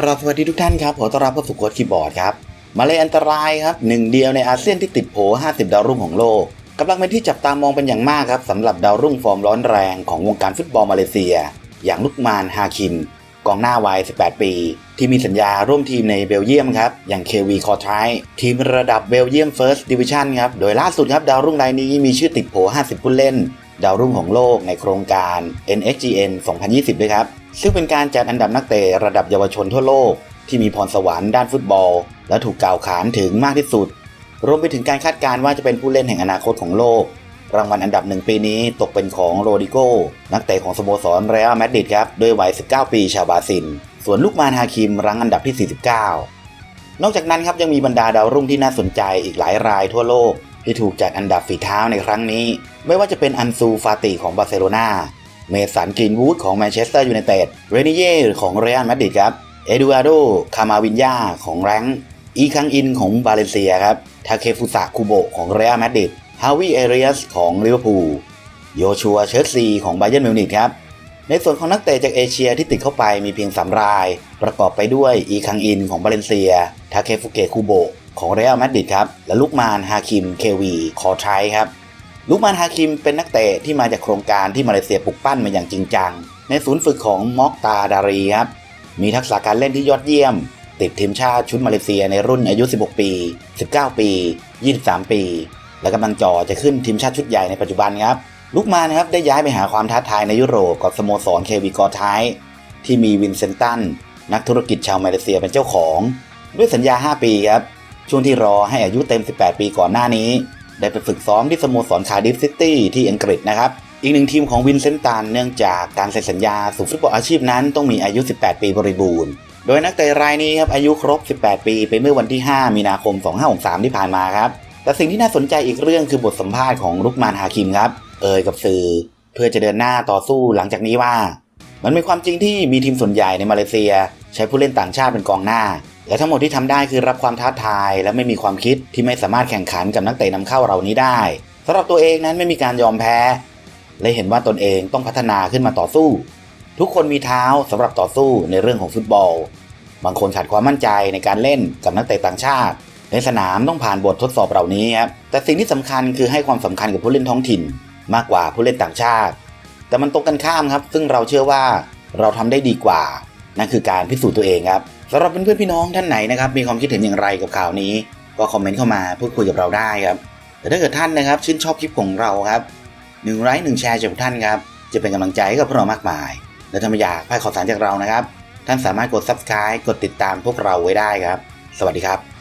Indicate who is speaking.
Speaker 1: ครับสวัสดีทุกท่านครับ ขอต้อนรับเข้าสู่โค้ดคีย์บอร์ดครับ มาเลยอันตรายครับหนึ่งเดียวในอาเซียนที่ติดโผ 50 ดาวรุ่งของโลกกำลังเป็นที่จับตามองเป็นอย่างมากครับสำหรับดาวรุ่งฟอร์มร้อนแรงของวงการฟุตบอลมาเลเซีย อย่างลุกมานฮาคิม กองหน้าวัย 18 ปี ที่มีสัญญาร่วมทีมในเบลเยียมครับ อย่างเควีคอทายทีมระดับเบลเยียมเฟิร์สดิวิชั่นครับ โดยล่าสุดครับดาวรุ่งรายนี้มีชื่อติดโผ 50 ผู้เล่น ดาวรุ่งของโลกในโครงการ NXGN 2020 ด้วยครับ ซึ่งเป็นการจัดอันดับนักเตะระดับเยาวชนทั่วโลก ที่มีพรสวรรค์ด้านฟุตบอล และถูกกล่าวขานถึงมากที่สุด รวมไปถึงการคาดการณ์ว่าจะเป็นผู้เล่นแห่งอนาคตของโลก รางวัลอันดับหนึ่งปีนี้ตกเป็นของโรดิโก นักเตะของสโมสรเรอัลมาดริดครับด้วยวัย 19 ปีชาวบราซิล ส่วนลูกมานฮาคิมรั้งอันดับที่ 49นอกจากนั้นครับยังมีบรรดาดาวรุ่งที่น่าสนใจอีกหลายรายทั่วโลก ที่ถูกจัดอันดับฝีเท้าในครั้งนี้ ไม่ว่าจะเป็นอันซูฟาติของบาร์เซโลนาเมสันกรีนวูดของแมนเชสเตอร์ยูไนเต็ดเรนิเย่ของเรอัลมาดริดครับเอดูอาโดคามาวินยาของแรงอีคังอินของบาเลนเซียครับทาเคฟุสะคุโบของเรอัลมาดริดฮาวิเอเรียสของลิเวอร์พูลโยชัวเชอร์ซีของไบเย r ร์มิวนิกครับในส่วนของนักเตะจากเอเชียที่ติดเข้าไปมีเพียง3ราย ประกอบไปด้วยอีคังอินของบาเลนเซียทาเคฟุเกะคุโบ ของเรอัลมาดริดครับ และลูกมานฮาคิมเควีคอไทครับ ลูกมานฮาคิมเป็นนักเตะที่มาจากโครงการที่มาเลเซียปลุกปั้นมาอย่างจริงจัง ในศูนย์ฝึกของมอกตาดารีครับ มีทักษะการเล่นที่ยอดเยี่ยม ติดทีมชาติชุดมาเลเซียในรุ่นอายุ 16 ปี 19 ปี 23 ปี และกำลังจ่อจะขึ้นทีมชาติชุดใหญ่ในปัจจุบันครับ ลูกมานครับได้ย้ายไปหาความท้าทายในยุโรปกับสโมสรเควีกอร์ไทที่มีวินเซนตันนักธุรกิจชาวมาเลเซียเป็นเจ้าของ ด้วยสัญญา 5 ปีครับ ช่วงที่รอให้อายุเต็ม 18 ปีก่อนหน้านี้ ได้ไปฝึกซ้อมที่สโมสรคาร์ดิฟซิตี้ที่อังกฤษนะครับ อีกหนึ่งทีมของวินเซนตันเนื่องจากการเซ็นสัญญาสู่ฟุตบอลอาชีพนั้นต้องมีอายุ 18 ปีบริบูรณ์ โดยนักเตะรายนี้ครับอายุครบ 18 ปีไปเมื่อวันที่ 5 มีนาคม 2563 ที่ผ่านมาครับ แต่สิ่งที่น่าสนใจอีกเรื่องคือบทสัมภาษณ์ของลุกมานฮาคิมครับ เอ่ยกับสื่อ เพื่อจะเดินหน้าต่อสู้หลังจากนี้ว่า มันเป็นความจริงที่มีทีมส่วนใหญ่ในมาเลเซีย ใช้ผู้เล่นต่างชาติเป็นกองหน้า และทั้งหมดที่ทำได้คือรับความท้าทาย และไม่มีความคิดที่ไม่สามารถแข่งขันกับนักเตะนำเข้าเรานี้ได้สำหรับตัวเองนั้นไม่มีการยอมแพ้ และเห็นว่าตนเองต้องพัฒนาขึ้นมาต่อสู้ ทุกคนมีเท้าสำหรับต่อสู้ในเรื่องของฟุตบอล บางคนขาดความมั่นใจในการเล่นกับนักเตะต่างชาติ ในสนามต้องผ่านบททดสอบเหล่านี้ครับแต่สิ่งที่สำคัญคือให้ความสำคัญกับผู้เล่นท้องถิ่น มากกว่าผู้เล่นต่างชาติ แต่มันตรงกันข้ามครับ ซึ่งเราเชื่อว่าเราทำได้ดีกว่า นั่นคือการพิสูจน์ตัวเองครับ สำหรับเพื่อนๆพี่น้องท่านไหนนะครับมีความคิดเห็นอย่างไรกับข่าวนี้ ก็คอมเมนต์เข้ามาพูดคุยกับเราได้ครับแต่ถ้าเกิดท่านนะครับชื่นชอบคลิปของเราครับหนึ่งไลค์หนึ่งแชร์จากท่านครับจะเป็นกำลังใจให้กับพวกเรามากมาย และถ้าไม่อยากพลาดข่าวสารจากเรานะครับ ท่านสามารถกด subscribe กดติดตามพวกเราไว้ได้ครับ สวัสดีครับ